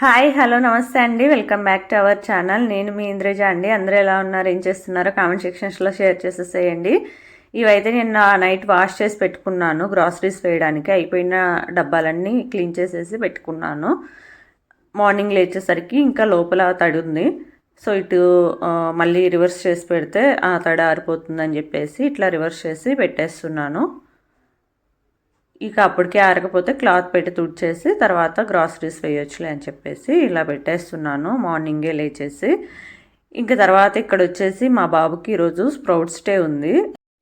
Hi hello నమస్తే అండి. Welcome back to our channel. నేను మీ ఇంద్రజ అండి. అందరూ ఎలా ఉన్నారు? ఏం చేస్తున్నారో కామెంట్ సెక్షన్స్లో షేర్ చేసేసేయండి. ఇవైతే నేను నైట్ వాష్ చేసి పెట్టుకున్నాను. గ్రాసరీస్ వేయడానికి అయిపోయిన డబ్బాలన్నీ క్లీన్ చేసేసి పెట్టుకున్నాను. మార్నింగ్ లేచేసరికి ఇంకా లోపల తడి ఉంది. సో ఇటు మళ్ళీ రివర్స్ చేసి పెడితే ఆ తడి ఆరిపోతుందని చెప్పేసి ఇట్లా రివర్స్ చేసి పెట్టేస్తున్నాను. ఇక అప్పటికే ఆరకపోతే క్లాత్ పెట్టి తుడిచేసి తర్వాత గ్రాసరీస్ వేయొచ్చులే అని చెప్పేసి ఇలా పెట్టేస్తున్నాను. మార్నింగే లేచేసి. ఇంకా తర్వాత ఇక్కడ వచ్చేసి మా బాబుకి ఈరోజు స్ప్రౌట్స్ డే ఉంది.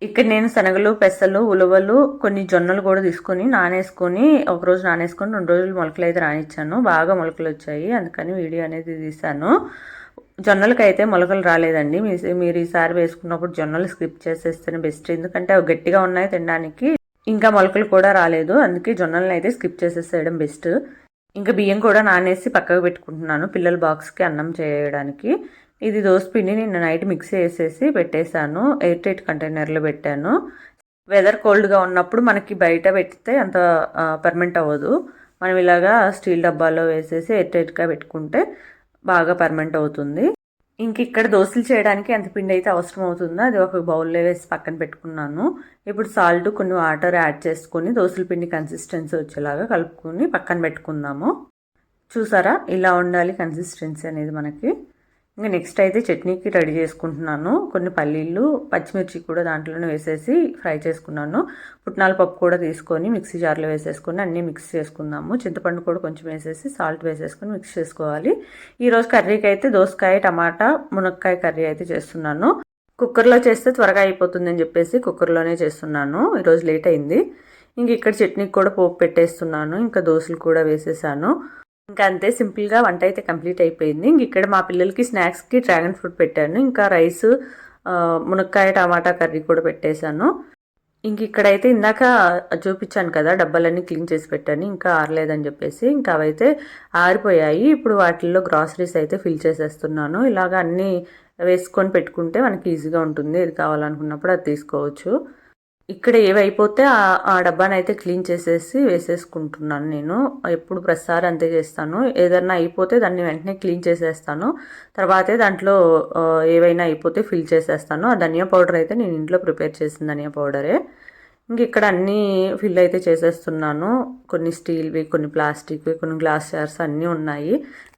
ఇక్కడ నేను శనగలు పెసలు ఉలవలు కొన్ని జొన్నలు కూడా తీసుకొని నానేసుకొని ఒకరోజు నానేసుకొని రెండు రోజులు మొలకలు అయితే రానిచ్చాను. బాగా మొలకలు వచ్చాయి. అందుకని వీడియో అనేది తీశాను. జొన్నలకి అయితే మొలకలు రాలేదండి. మీరు ఈసారి వేసుకున్నప్పుడు జొన్నలు స్కిప్ చేసేస్తేనే బెస్ట్. ఎందుకంటే అవి గట్టిగా ఉన్నాయి తినడానికి. ఇంకా మొలకలు కూడా రాలేదు. అందుకే జొన్నలను అయితే స్కిప్ చేసేసేయడం బెస్ట్. ఇంకా బియ్యం కూడా నానేసి పక్కకు పెట్టుకుంటున్నాను పిల్లల బాక్స్కి అన్నం చేయడానికి. ఇది పిండి నిన్న నైట్ మిక్స్ చేసేసి పెట్టేశాను. ఎయిర్ టైట్ కంటైనర్లో పెట్టాను. వెదర్ కోల్డ్గా ఉన్నప్పుడు మనకి బయట పెడితే అంత పర్మనెంట్ అవ్వదు. మనం ఇలాగా స్టీల్ డబ్బాలో వేసేసి ఎయిర్ టైట్గా పెట్టుకుంటే బాగా పర్మనెంట్ అవుతుంది. ఇంక ఇక్కడ దోశలు చేయడానికి ఎంత పిండి అయితే అవసరం అవుతుందో అది ఒక బౌల్లో వేసి పక్కన పెట్టుకున్నాను. ఇప్పుడు సాల్ట్ కొన్ని వాటర్ యాడ్ చేసుకొని దోశల పిండి కన్సిస్టెన్సీ వచ్చేలాగా కలుపుకొని పక్కన పెట్టుకుందాము. చూసారా? ఇలా ఉండాలి కన్సిస్టెన్సీ అనేది మనకి. ఇంకా నెక్స్ట్ అయితే చట్నీకి రెడీ చేసుకుంటున్నాను. కొన్ని పల్లీలు పచ్చిమిర్చి కూడా దాంట్లోనే వేసేసి ఫ్రై చేసుకున్నాను. పుట్నాల పప్పు కూడా తీసుకొని మిక్సీ జార్లో వేసేసుకొని అన్నీ మిక్స్ చేసుకుందాము. చింతపండు కూడా కొంచెం వేసేసి సాల్ట్ వేసేసుకొని మిక్స్ చేసుకోవాలి. ఈరోజు కర్రీకి అయితే దోసకాయ టమాటా మునక్కాయ కర్రీ అయితే చేస్తున్నాను. కుక్కర్లో చేస్తే త్వరగా అయిపోతుందని చెప్పేసి కుక్కర్లోనే చేస్తున్నాను. ఈరోజు లేట్ అయింది. ఇంక ఇక్కడ చట్నీకి కూడా పోపు పెట్టేస్తున్నాను. ఇంకా దోశలు కూడా వేసేసాను. ఇంకా అంతే సింపుల్గా వంట అయితే కంప్లీట్ అయిపోయింది. ఇంక ఇక్కడ మా పిల్లలకి స్నాక్స్కి డ్రాగన్ ఫ్రూట్ పెట్టాను. ఇంకా రైస్ మునక్కాయ టమాటా కర్రీ కూడా పెట్టేశాను. ఇంక ఇక్కడైతే ఇందాక చూపించాను కదా డబ్బాలన్నీ క్లీన్ చేసి పెట్టాను ఇంకా ఆరలేదని చెప్పేసి ఇంకా అవైతే ఆరిపోయాయి. ఇప్పుడు వాటిల్లో గ్రాసరీస్ అయితే ఫిల్ చేసేస్తున్నాను. ఇలాగ అన్నీ వేసుకొని పెట్టుకుంటే మనకి ఈజీగా ఉంటుంది. ఏది కావాలనుకున్నప్పుడు అది తీసుకోవచ్చు. ఇక్కడ ఏవైపోతే ఆ డబ్బాని అయితే క్లీన్ చేసేసి వేసేసుకుంటున్నాను నేను. ఎప్పుడు ప్రతిసారి అంతే చేస్తాను. ఏదన్నా అయిపోతే దాన్ని వెంటనే క్లీన్ చేసేస్తాను. తర్వాతే దాంట్లో ఏవైనా అయిపోతే ఫిల్ చేసేస్తాను. ఆ ధనియా పౌడర్ అయితే నేను ఇంట్లో ప్రిపేర్ చేసిన ధనియా పౌడరే. ఇంక ఇక్కడ అన్నీ ఫిల్ అయితే చేసేస్తున్నాను. కొన్ని స్టీల్వి కొన్ని ప్లాస్టిక్వి కొన్ని గ్లాస్ జార్స్ అన్నీ ఉన్నాయి.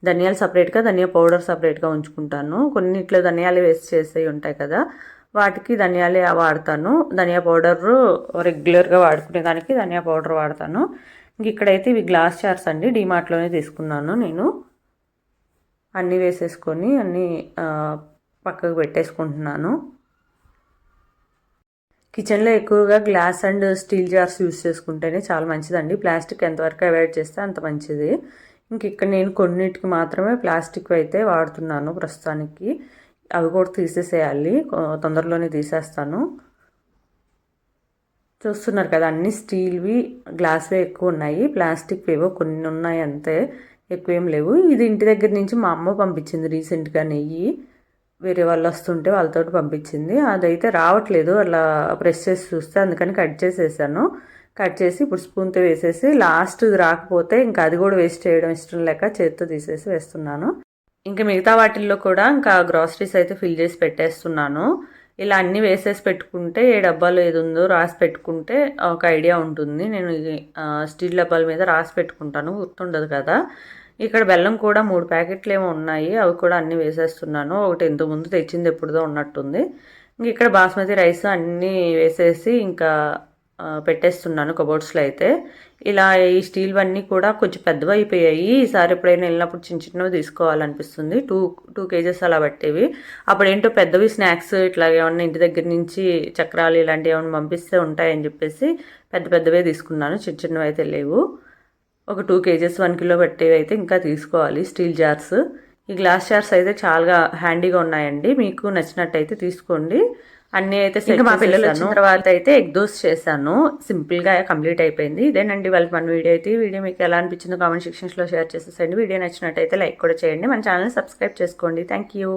ధనియాలు సపరేట్గా ధనియా పౌడర్ సపరేట్గా ఉంచుకుంటాను. కొన్నిట్లో ధనియాలు వేస్ట్ చేసేవి ఉంటాయి కదా. వాటికి ధనియాలే వాడతాను. ధనియా పౌడర్ రెగ్యులర్గా వాడుకునే దానికి ధనియా పౌడర్ వాడతాను. ఇంక ఇక్కడైతే ఇవి గ్లాస్ చార్స్ అండి. డీమార్ట్లోనే తీసుకున్నాను నేను. అన్నీ వేసేసుకొని అన్నీ పక్కకు పెట్టేసుకుంటున్నాను. కిచెన్లో ఎక్కువగా glass and steel jars use చేసుకుంటేనే చాలా మంచిదండి. ప్లాస్టిక్ ఎంతవరకు అవాయిడ్ చేస్తే అంత మంచిది. ఇంక ఇక్కడ నేను కొన్నిటికి మాత్రమే ప్లాస్టిక్ అయితే వాడుతున్నాను ప్రస్తుతానికి. అవి కూడా తీసేసేయాలి. తొందరలోనే తీసేస్తాను. చూస్తున్నారు కదా అన్ని స్టీల్వి గ్లాస్వే ఎక్కువ ఉన్నాయి. ప్లాస్టిక్ ఏవో కొన్ని ఉన్నాయి అంతే. ఎక్కువ ఏం లేవు. ఇది ఇంటి దగ్గర నుంచి మా అమ్మ పంపించింది రీసెంట్గా నెయ్యి. వేరే వాళ్ళు వస్తుంటే వాళ్ళతో పంపించింది. అదైతే రావట్లేదు. అలా ప్రెస్ చేసి చూస్తే అందుకని కట్ చేసేసాను. కట్ చేసి ఇప్పుడు స్పూన్తో వేసేసి లాస్ట్ రాకపోతే ఇంకా అది కూడా వేస్ట్ చేయడం ఇష్టం లేక చేతితో తీసేసి వేస్తున్నాను. ఇంకా మిగతా వాటిల్లో కూడా ఇంకా గ్రాసరీస్ అయితే ఫిల్ చేసి పెట్టేస్తున్నాను. ఇలా అన్నీ వేసేసి పెట్టుకుంటే ఏ డబ్బాలో ఏది ఉందో రాసి పెట్టుకుంటే ఒక ఐడియా ఉంటుంది. నేను స్టీల్ డబ్బాల మీద రాసి పెట్టుకుంటాను గుర్తుండదు కదా. ఇక్కడ బెల్లం కూడా మూడు ప్యాకెట్లు ఏమో ఉన్నాయి. అవి కూడా అన్నీ వేసేస్తున్నాను. ఒకటి ఎంత ముందు తెచ్చింది ఎప్పుడుదో ఉన్నట్టుంది. ఇంక ఇక్కడ బాస్మతి రైస్ అన్నీ వేసేసి ఇంకా పెట్టేస్తున్నాను కబోర్డ్స్లో అయితే. ఇలా ఈ స్టీల్వన్నీ కూడా కొంచెం పెద్దవి అయిపోయాయి. ఈసారి ఎప్పుడైనా వెళ్ళినప్పుడు చిన్న చిన్నవి తీసుకోవాలనిపిస్తుంది. టూ టూ కేజెస్ అలా పట్టేవి. అప్పుడు ఏంటో పెద్దవి స్నాక్స్ ఇట్లా ఏమన్నా ఇంటి దగ్గర నుంచి చక్రాలు ఇలాంటివి ఏమైనా పంపిస్తే ఉంటాయని చెప్పేసి పెద్ద పెద్దవే తీసుకున్నాను. చిన్న చిన్నవి అయితే లేవు. ఒక టూ కేజెస్ వన్ కిలో పెట్టేవి అయితే ఇంకా తీసుకోవాలి స్టీల్ జార్స్. ఈ గ్లాస్ జార్స్ అయితే చాలా హ్యాండీగా ఉన్నాయండి. మీకు నచ్చినట్టయితే తీసుకోండి. అన్నీ అయితే ఇంకా మా పిల్లలు వచ్చిన తర్వాత అయితే ఎగ్ దోస్ చేశాను. సింపుల్గా కంప్లీట్ అయిపోయింది. ఇదేనండి వాళ్ళకి మన వీడియో అయితే. వీడియో మీకు ఎలా అనిపించిందో కామెంట్ సెక్షన్స్లో షేర్ చేసేసండి వీడియో నచ్చినట్టయితే లైక్ కూడా చేయండి. మన ఛానల్ సబ్స్క్రైబ్ చేసుకోండి. Thank you.